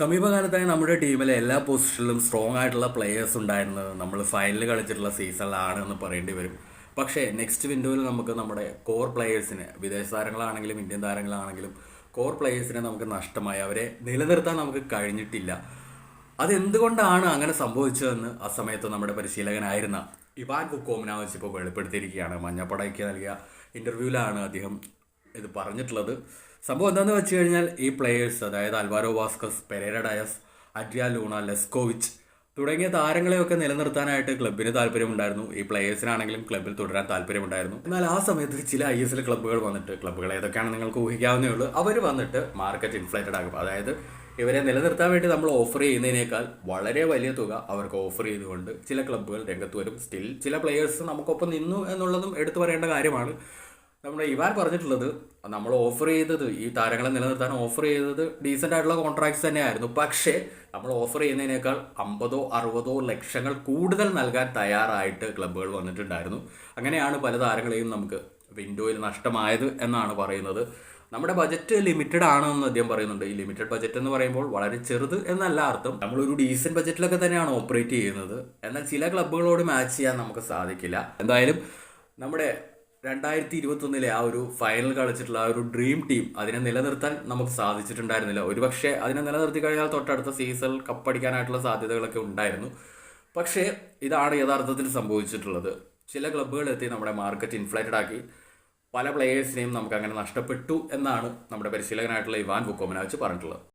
സമീപകാലത്തായി നമ്മുടെ ടീമിലെ എല്ലാ പൊസിഷനിലും സ്ട്രോങ് ആയിട്ടുള്ള പ്ലെയേഴ്സ് ഉണ്ടായിരുന്നത് നമ്മൾ ഫൈനൽ കളിച്ചിട്ടുള്ള സീസണിലാണ് എന്ന് പറയേണ്ടി വരും. പക്ഷേ നെക്സ്റ്റ് വിൻഡോയിൽ നമുക്ക് നമ്മുടെ കോർ പ്ലെയേഴ്സിനെ വിദേശ താരങ്ങളാണെങ്കിലും ഇന്ത്യൻ താരങ്ങളാണെങ്കിലും കോർ പ്ലെയേഴ്സിനെ നമുക്ക് നഷ്ടമായി. അവരെ നിലനിർത്താൻ നമുക്ക് കഴിഞ്ഞിട്ടില്ല. അതെന്തുകൊണ്ടാണ് അങ്ങനെ സംഭവിച്ചതെന്ന് ആ സമയത്ത് നമ്മുടെ പരിശീലകനായിരുന്ന ഇവാൻ കുക്കോമിനാവച്ച് ഇപ്പോൾ വെളിപ്പെടുത്തിയിരിക്കുകയാണ്. മഞ്ഞപ്പടയ്ക്ക് നൽകിയ ഇന്റർവ്യൂവിലാണ് അദ്ദേഹം ഇത് പറഞ്ഞിട്ടുള്ളത്. സംഭവം എന്താണെന്ന് വെച്ച് കഴിഞ്ഞാൽ ഈ പ്ലെയേഴ്സ് അതായത് Alvaro Vazquez Pereyra Diaz Adrian Luna Leskovic തുടങ്ങിയ താരങ്ങളെയൊക്കെ നിലനിർത്താനായിട്ട് ക്ലബിന് താല്പര്യമുണ്ടായിരുന്നു. ഈ പ്ലെയേഴ്സിനാണെങ്കിലും ക്ലബിൽ തുടരാൻ താല്പര്യമുണ്ടായിരുന്നു. എന്നാൽ ആ സമയത്ത് ചില ഐ എസ് എൽ ക്ലബ്ബുകൾ വന്നിട്ട് ക്ലബ്ബുകൾ ഏതൊക്കെയാണ് നിങ്ങൾക്ക് ഊഹിക്കാവുന്നേ ഉള്ളൂ. അവർ വന്നിട്ട് മാർക്കറ്റ് ഇൻഫ്ലേറ്റഡ് ആകും. അതായത് ഇവരെ നിലനിർത്താൻ വേണ്ടി നമ്മൾ ഓഫർ ചെയ്യുന്നതിനേക്കാൾ വളരെ വലിയ തുക അവർക്ക് ഓഫർ ചെയ്തുകൊണ്ട് ചില ക്ലബ്ബുകൾ രംഗത്ത് വരും. സ്റ്റിൽ ചില പ്ലെയേഴ്സ് നമുക്കൊപ്പം നിന്നു എന്നുള്ളതും എടുത്തു പറയേണ്ട കാര്യമാണ്. നമ്മുടെ ഇവാൻ പറഞ്ഞിട്ടുള്ളത് നമ്മൾ ഓഫർ ചെയ്തത് ഈ താരങ്ങളെ നിലനിർത്താൻ ഓഫർ ചെയ്തത് ഡീസന്റ് ആയിട്ടുള്ള കോൺട്രാക്ട്സ് തന്നെയായിരുന്നു. പക്ഷേ നമ്മൾ ഓഫർ ചെയ്യുന്നതിനേക്കാൾ അമ്പതോ അറുപതോ ലക്ഷങ്ങൾ കൂടുതൽ നൽകാൻ തയ്യാറായിട്ട് ക്ലബ്ബുകൾ വന്നിട്ടുണ്ടായിരുന്നു. അങ്ങനെയാണ് പല താരങ്ങളെയും നമുക്ക് വിൻഡോയിൽ നഷ്ടമായത് എന്നാണ് പറയുന്നത്. നമ്മുടെ ബജറ്റ് ലിമിറ്റഡ് ആണെന്ന് അദ്ദേഹം പറയുന്നുണ്ട്. ഈ ലിമിറ്റഡ് ബജറ്റ് എന്ന് പറയുമ്പോൾ വളരെ ചെറുത് എന്നല്ല അർത്ഥം. നമ്മളൊരു ഡീസന്റ് ബജറ്റിലൊക്കെ തന്നെയാണ് ഓപ്പറേറ്റ് ചെയ്യുന്നത്. എന്നാൽ ചില ക്ലബ്ബുകളോട് മാച്ച് ചെയ്യാൻ നമുക്ക് സാധിക്കില്ല. എന്തായാലും നമ്മുടെ രണ്ടായിരത്തി ഇരുപത്തൊന്നിലെ ആ ഒരു ഫൈനൽ കളിച്ചിട്ടുള്ള ആ ഒരു ഡ്രീം ടീം അതിനെ നിലനിർത്താൻ നമുക്ക് സാധിച്ചിട്ടുണ്ടായിരുന്നില്ല. ഒരുപക്ഷെ അതിനെ നിലനിർത്തി കഴിഞ്ഞാൽ തൊട്ടടുത്ത സീസൺ കപ്പടിക്കാനായിട്ടുള്ള സാധ്യതകളൊക്കെ ഉണ്ടായിരുന്നു. പക്ഷേ ഇതാണ് യഥാർത്ഥത്തിൽ സംഭവിച്ചിട്ടുള്ളത്. ചില ക്ലബ്ബുകൾ എത്തി നമ്മുടെ മാർക്കറ്റ് ഇൻഫ്ലേറ്റഡ് ആക്കി. പല പ്ലേയേഴ്സിനെയും നമുക്ക് അങ്ങനെ നഷ്ടപ്പെട്ടു എന്നാണ് നമ്മുടെ പരിശീലകനായിട്ടുള്ള ഇവാൻ ബുക്കോമിന വെച്ച് പറഞ്ഞിട്ടുള്ളത്.